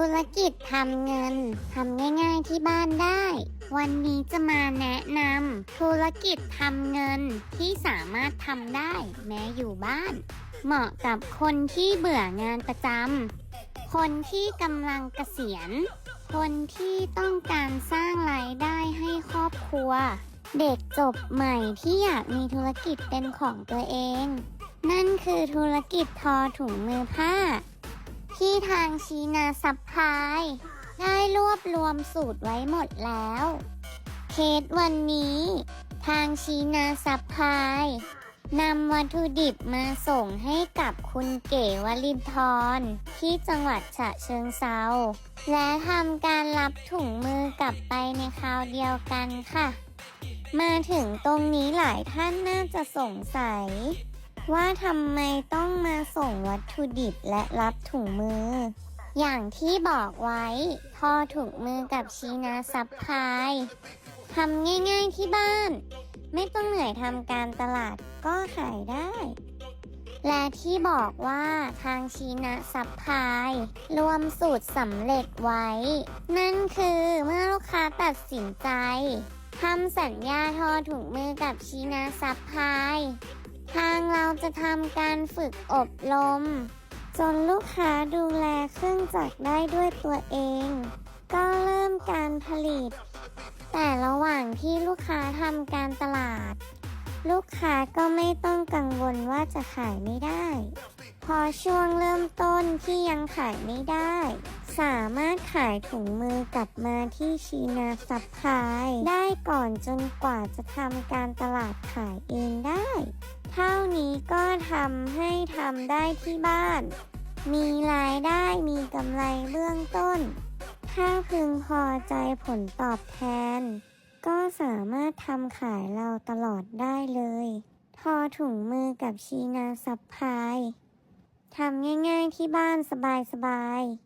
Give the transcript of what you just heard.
ธุรกิจทำเงินทำง่ายๆที่บ้านได้ วันนี้จะมาแนะนำธุรกิจทำเงินที่สามารถทำได้แม้อยู่บ้าน เหมาะกับคนที่เบื่องานประจำคนที่กำลังเกษียณ คนที่ต้องการสร้างรายได้ให้ครอบครัว เด็กจบใหม่ที่อยากมีธุรกิจเป็นของตัวเอง นั่นคือธุรกิจทอถุงมือผ้า ที่ทางชีนาซัพพลาย ได้รวบรวมสูตรไว้หมดแล้ว เคสวันนี้ ทางชีนาซัพพลายนำวัตถุดิบมาส่งให้กับคุณเก๋วลินทรที่จังหวัดฉะเชิงเซาและทำการรับถุงมือกลับไปในคราวเดียวกันค่ะ มาถึงตรงนี้หลายท่านน่าจะสงสัย ว่าทำไมต้องมาส่งวัตถุดิบและรับถุงมือ อย่างที่บอกไว้ทอถุงมือกับชีนาซับพลายทำง่ายๆที่บ้าน ไม่ต้องเหนื่อยทำการตลาดก็ขายได้ และที่บอกว่าทางชีนะซับพลาย รวมสูตรสำเร็จไว้ นั่นคือเมื่อลูกค้าตัดสินใจทำสัญญาทอถุงมือกับชีนาซับพลาย ทางเราจะทำการฝึกอบรม จนลูกค้าดูแลเครื่องจักรได้ด้วยตัวเอง ก็เริ่มการผลิต แต่ระหว่างที่ลูกค้าทำการตลาด ลูกค้าก็ไม่ต้องกังวลว่าจะขายไม่ได้ พอช่วงเริ่มต้นที่ยังขายไม่ได้ สามารถขายถุงมือกลับมาที่ชีนาซัพพลาย ได้ก่อนจนกว่าจะทำการตลาดขายเองได้ เท่านี้ก็ทำให้ทำได้ที่บ้าน มีรายได้มีกำไรเบื้องต้น ถ้าพึงพอใจผลตอบแทน ก็สามารถทำขายเราตลอดได้เลย ทอถุงมือกับชีนาซับพลาย ทำง่ายๆที่บ้านสบายๆ